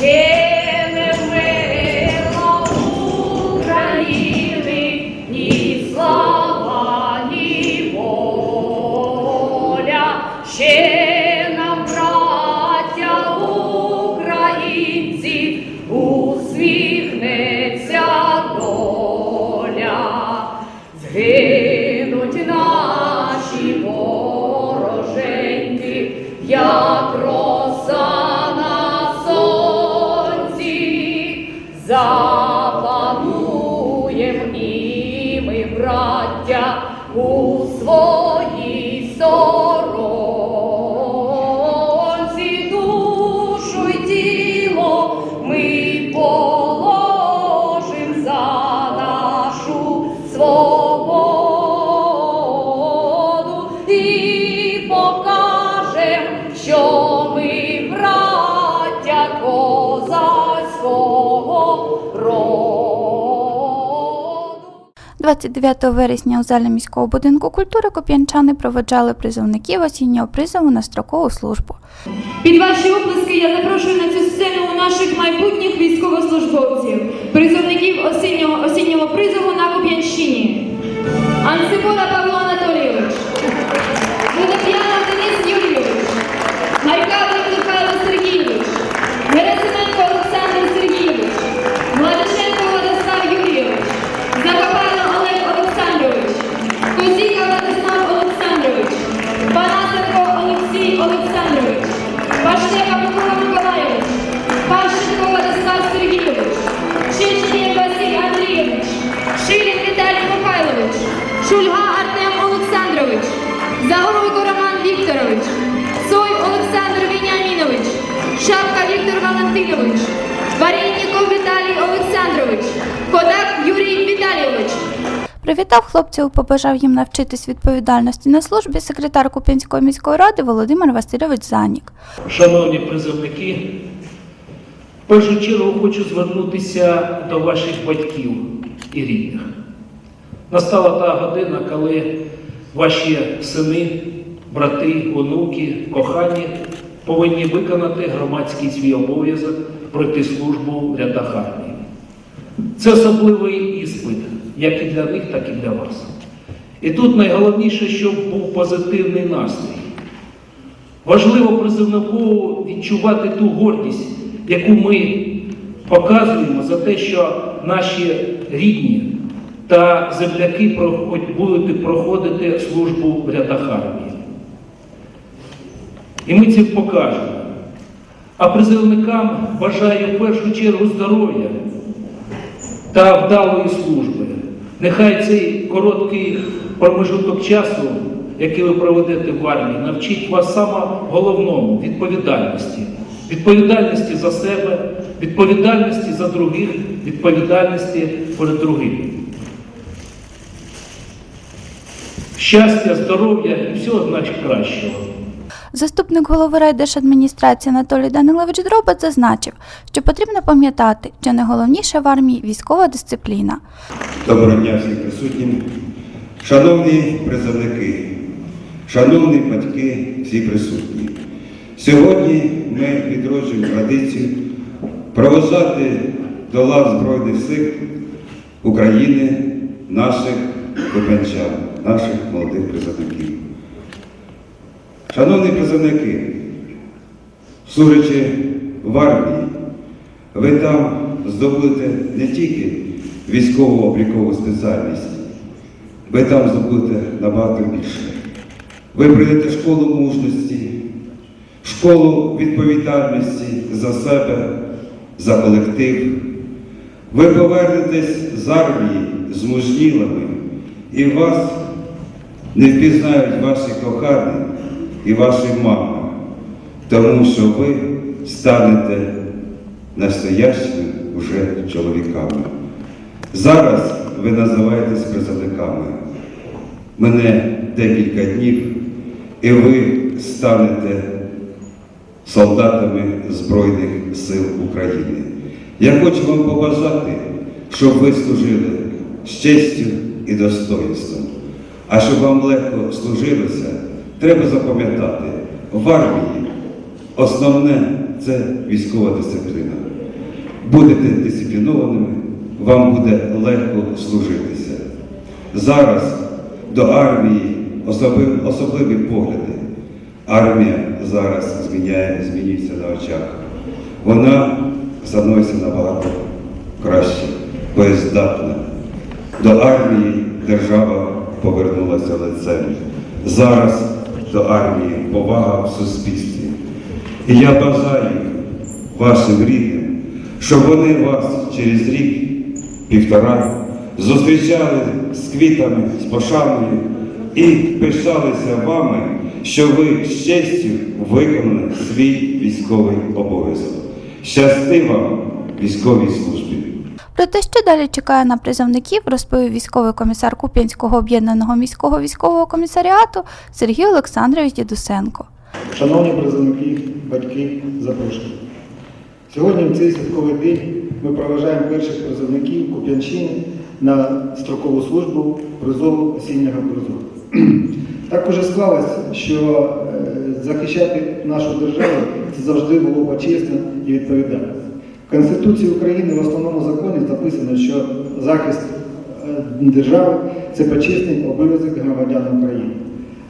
ще браття, у своїй 29 вересня у залі міського будинку культури коп'янчани проведжали призовників осіннього призову на строкову службу. Під ваші оплески я запрошую на цю сцену у наших майбутніх військовослужбовців, призовників осіннього, осіннього призову на Коп'янщині. Ансипора Павло Варенніков Віталій Олександрович, Кодак Юрій Віталійович. Привітав хлопців, побажав їм навчитись відповідальності на службі секретар Куп'янської міської ради Володимир Васильович Занік. Шановні призовники, в першу чергу хочу звернутися до ваших батьків і рідних. Настала та година, коли ваші сини, брати, онуки, кохані повинні виконати громадський свій обов'язок пройти службу в рядах армії. Це особливий іспит, як і для них, так і для вас. І тут найголовніше, щоб був позитивний настрій. Важливо призовнику відчувати ту гордість, яку ми показуємо за те, що наші рідні та земляки будуть проходити службу в рядах армії. І ми це покажемо. А призовникам бажаю в першу чергу здоров'я та вдалої служби. Нехай цей короткий промежуток часу, який ви проведете в армії, навчить вас саме головному відповідальності. Відповідальності за себе, відповідальності за других, відповідальності перед другими. Щастя, здоров'я і всього найкращого. Заступник голови райдержадміністрації Анатолій Данилович Дробат зазначив, що потрібно пам'ятати, що найголовніше в армії військова дисципліна. Доброго дня всім присутнім. Шановні призовники, шановні батьки, всі присутні. Сьогодні ми відроджуємо традицію проводжати до лав Збройних сил України наших копенчан, наших молодих призовників. Шановні призовники, служачи в армії, ви там здобудете не тільки військово облікову спеціальність, ви там здобудете набагато більше. Ви прийдете школу мужності, школу відповідальності за себе, за колектив. Ви повернетесь з армії змужнілими, і вас не впізнають ваші кохані і ваші мами, тому що ви станете настоящими вже чоловіками. Зараз ви називаєтесь призовниками. Мене декілька днів, і ви станете солдатами Збройних сил України. Я хочу вам побажати, щоб ви служили з честю і достоинством. А щоб вам легко служилося, треба запам'ятати, в армії основне це військова дисципліна. Будете дисциплінованими, вам буде легко служитися. Зараз до армії особи- особливі погляди. Армія зараз зміняє, змінюється на очах. Вона становиться набагато краще, боєздатна. До армії держава повернулася лицем. Зараз до армії повага в суспільстві. І я бажаю вашим рідним, щоб вони вас через рік, півтора зустрічали з квітами, з пошаною і пишалися вами, що ви з честю виконали свій військовий обов'язок. Щасти вам військовій службі! Про те, що далі чекає на призовників, розповів військовий комісар Куп'янського об'єднаного міського військового комісаріату Сергій Олександрович Дідусенко. Шановні призовники, батьки, запрошені. Сьогодні, в цей святковий день, ми проважаємо перших призовників Куп'янщини на строкову службу призову осіннього призову. Так уже склалося, що е, захищати нашу державу це завжди було почесно і відповідально. Конституції України в основному законі записано, що захист е, держави це почесний обов'язок громадян України.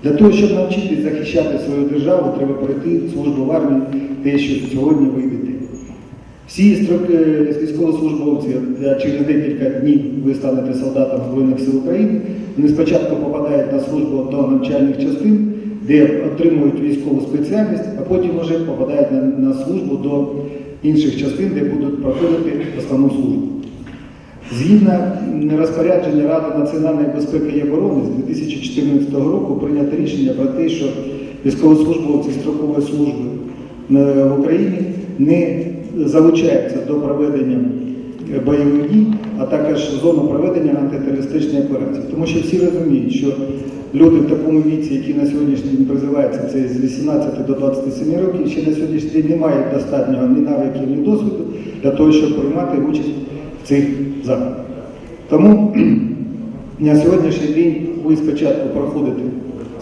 Для того, щоб навчитись захищати свою державу, треба пройти службу в армії, те, що сьогодні ви йдете. Всі строки військовослужбовці а через декілька днів ви станете солдатом Збройних сил України. Вони спочатку попадають на службу до навчальних частин, де отримують військову спеціальність, а потім вже попадають на службу до інших частин, де будуть проходити основну службу. Згідно розпорядження Ради національної безпеки і оборони з 2014 року прийнято рішення про те, що військовослужбовці строкової служби е, в Україні не залучаються до проведення бойових дій, а також зону проведення антитерористичної операції. Тому що всі розуміють, що люди в такому віці, які на сьогоднішній день призиваються, це з 18 до 27 років, ще на сьогоднішній день не мають достатнього ні навиків, ні досвіду для того, щоб приймати участь в цих заходах. Тому на сьогоднішній день ви спочатку проходите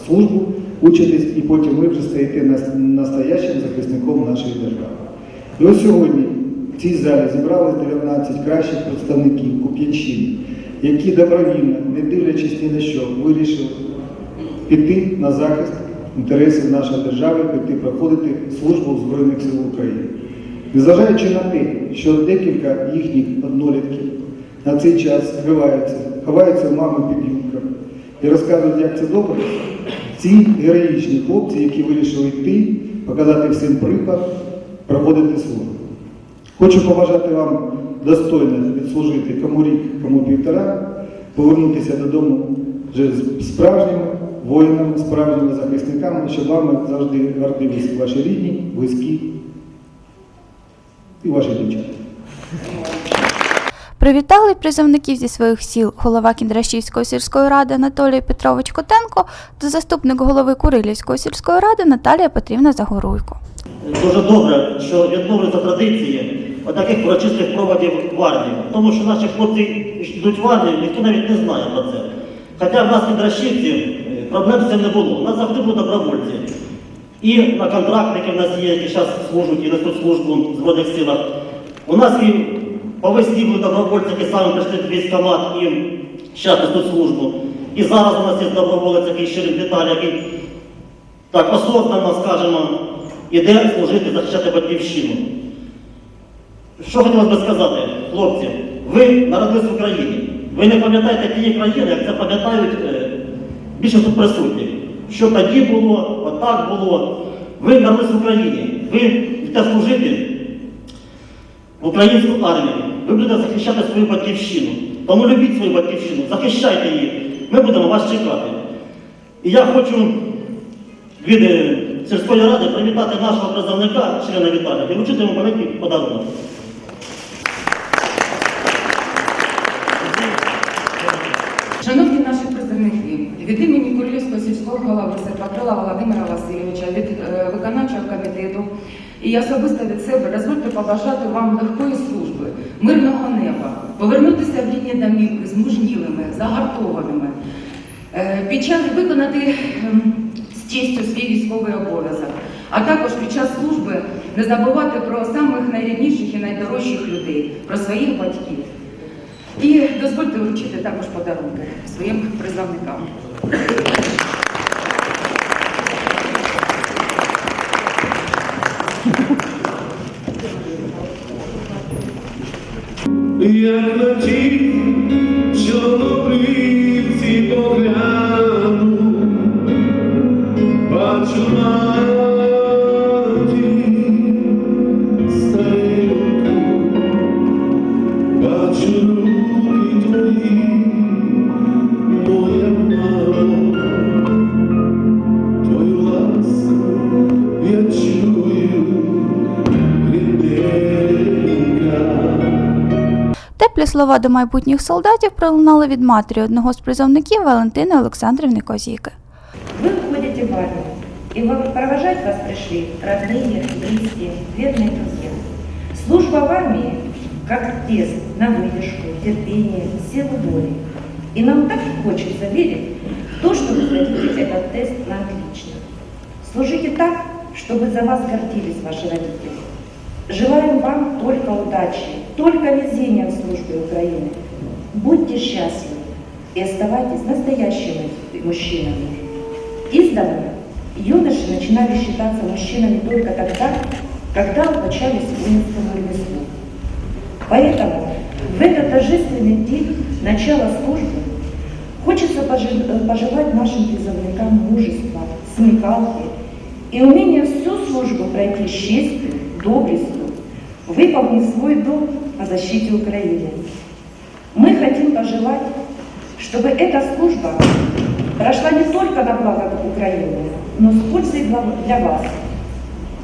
службу, учитесь, і потім ви вже стаєте настоящим захисником нашої держави. І ось сьогодні цій залі зібрали 19 кращих представників Куп'янщини, які добровільно, не дивлячись ні на що, вирішили піти на захист інтересів нашої держави, піти проходити службу в Збройних сил України. Незважаючи на те, що декілька їхніх однолітків на цей час ховаються, ховаються в мами під юбками і розказують, як це добре, ці героїчні хлопці, які вирішили йти, показати всім приклад, проходити службу. Хочу побажати вам достойно відслужити кому рік, кому півтора, повернутися додому вже справжніми воїнами, справжніми захисниками, щоб вами завжди гордились ваші рідні, близькі і ваші дівчата. Привітали призовників зі своїх сіл голова Кіндрашівської сільської ради Анатолій Петрович Котенко та заступник голови Курилівської сільської ради Наталія Петрівна Загоруйко. Дуже добре, що відновлюються традиції таких урочистих проводів в армію. Тому що наші хлопці йдуть в армію, ніхто навіть не знає про це. Хоча в нас в Дращівці проблем з цим не було. У нас завжди були добровольці. І на контрактники в нас є, які зараз служать і несуть службу в Збройних силах. У нас і по весні були добровольці, які самі прийшли в військкомат і зараз несуть службу. І зараз у нас є доброволець, який Щирин Віталій, який так осознанно, скажемо, іде служити, захищати батьківщину. Що хотілося би сказати, хлопці, ви народились в Україні. Ви не пам'ятаєте тієї країни, як це пам'ятають е, більшість тут присутніх. Що тоді було, отак було. Ви народились в Україні. Ви йдете служити в українську армію. Ви будете захищати свою батьківщину. Тому любіть свою батьківщину, захищайте її. Ми будемо вас чекати. І я хочу від е, сільської ради привітати нашого призовника, члена Віталія, і вручити йому великий подарунок. Шановні наші призовники, від імені Курилівського сільського голови Серпакрила Володимира Васильовича, від е, виконавчого комітету і особисто від себе дозвольте побажати вам легкої служби, мирного неба, повернутися в рідні домівки з мужнілими, загартованими, е, під час виконати ем, з честю свій військовий обов'язок, а також під час служби не забувати про самих найрідніших і найдорожчих людей, про своїх батьків. І дозвольте вручити також подарунки своїм призовникам. Як на ті Теплі слова до майбутніх солдатів пролунали від матері одного з призовників Валентини Олександрівни Козіки. Вы уходите в армию, и вы- провожать вас пришли родные, близкие, верные друзья. Служба в армии как тест на выдержку, терпение, силу воли. И нам так хочется верить в то, что вы сдадите этот тест на отлично. Служите так, чтобы за вас гордились ваши родители. Желаем вам только удачи, только везения в службе Украины. Будьте счастливы и оставайтесь настоящими мужчинами. Издавна юноши начинали считаться мужчинами только тогда, когда обучались воинскому ремеслу. Поэтому в этот торжественный день начала службы хочется пожи- пожелать нашим призывникам мужества, смекалки и умения всю службу пройти с честью, доблестью, выполнив свой долг о защите Украины. Мы хотим пожелать, чтобы эта служба прошла не только на благо Украины, но с пользой для вас.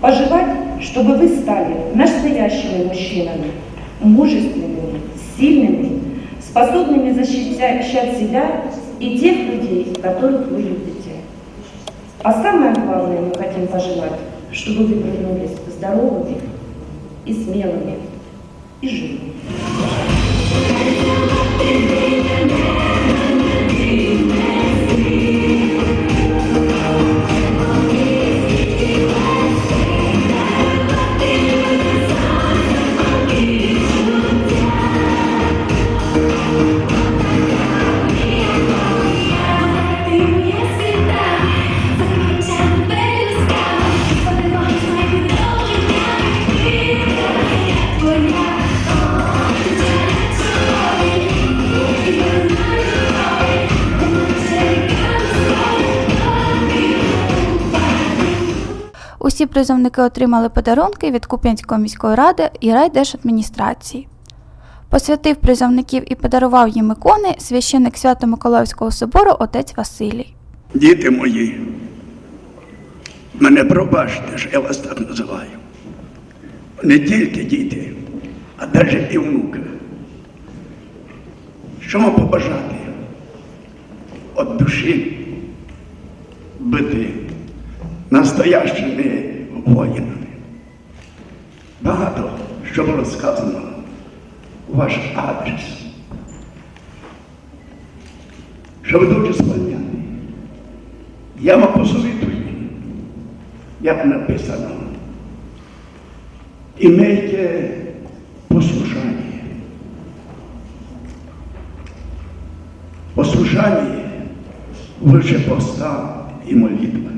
Пожелать, чтобы вы стали настоящими мужчинами, мужественными, сильными, способными защищать себя и тех людей, которых вы любите. А самое главное мы хотим пожелать, чтобы вы вернулись здоровыми и смелыми и живыми. Призовники отримали подарунки від Куп'янської міської ради і райдержадміністрації. Посвятив призовників і подарував їм ікони священник Свято-Миколаївського собору отець Василій. Діти мої, мене пробачте, що я вас так називаю. Не тільки діти, а навіть і внуки. Що вам побажати? От душі бити настоящими воїнами. Багато що було сказано ваш адрес. Що ви дуже сповняти. Я вам посоветую, як написано, имейте послушание. Послушание выше поста і молитви.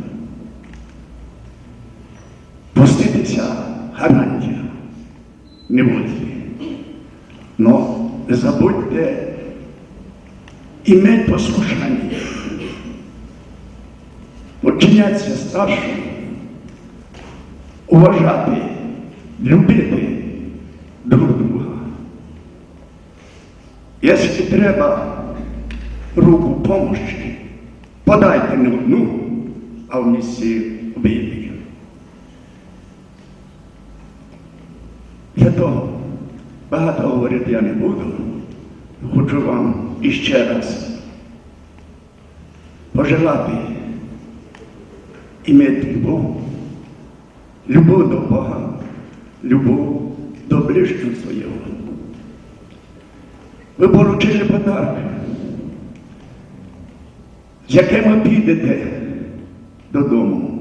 Гарантія, не будьте. Но не забудьте иметь послушание подчинятися старшим, уважати, любити друг друга. Якщо треба руку помощі, подайте не одну, а в місці обидві. Для того багато говорити я не буду. Хочу вам іще раз пожелати иметь любов, любов до Бога, любов до ближнього свого. Ви поручили подарок, з яким підете додому.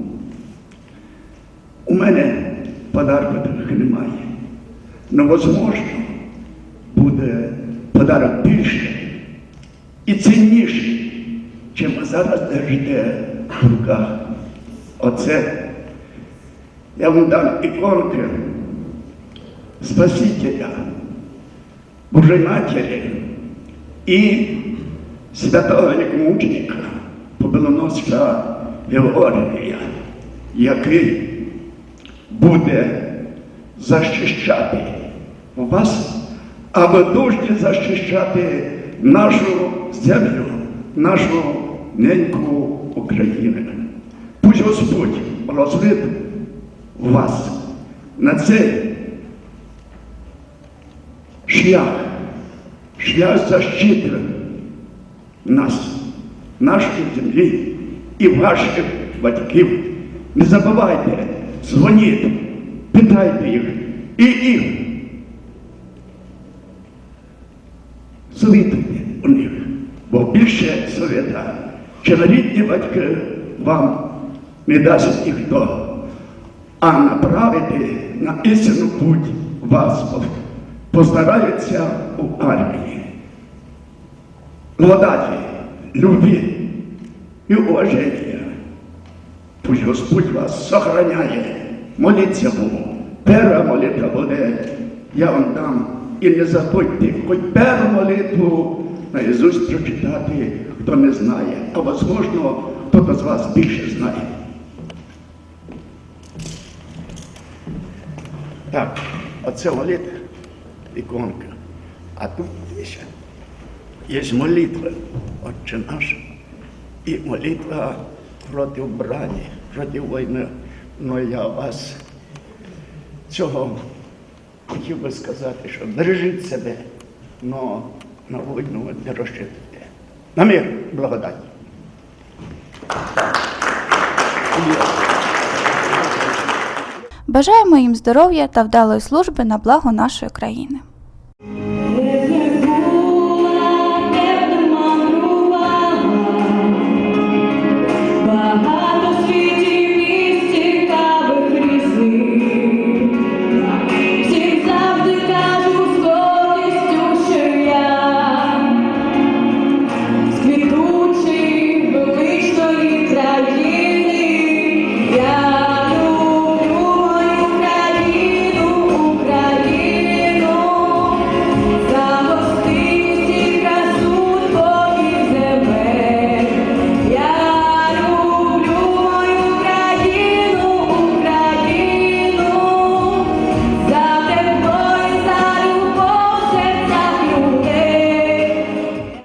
У мене подарку таких немає. Ну, можливо, буде подарок більше і цінніший, чим зараз держите в руках. Оце я вам дам іконки Спасителя, Божої Матері і святого мученика побилоносця Георгія, який буде захищати вас, а ви повинні захищати нашу землю, нашу неньку Україну. Пусть Господь розвив вас на цей шлях, шлях защити нас, нашої землі і ваших батьків. Не забувайте, дзвоніть, питайте їх і їх. Слухайте у них, бо більше совета, чим рідні батьки вам не дасть ніхто, а направити на істинну путь вас постараються у армії. Благодаті, любві і уваження. Пусть Господь вас сохраняє. Моліться Богу. Перша молитва буде, я вам дам. І не забудьте, хоч першу молитву наизусть прочитати, хто не знає, а можливо, хто з вас більше знає. Так, оце молитва, іконка. А тут ще є молитва, Отче наш, і молитва проти брані, проти війни. Ну я вас цього хотів би сказати, що бережіть себе, але на війну не розчитуйте. На мир, благодать. Бажаємо їм здоров'я та вдалої служби на благо нашої країни.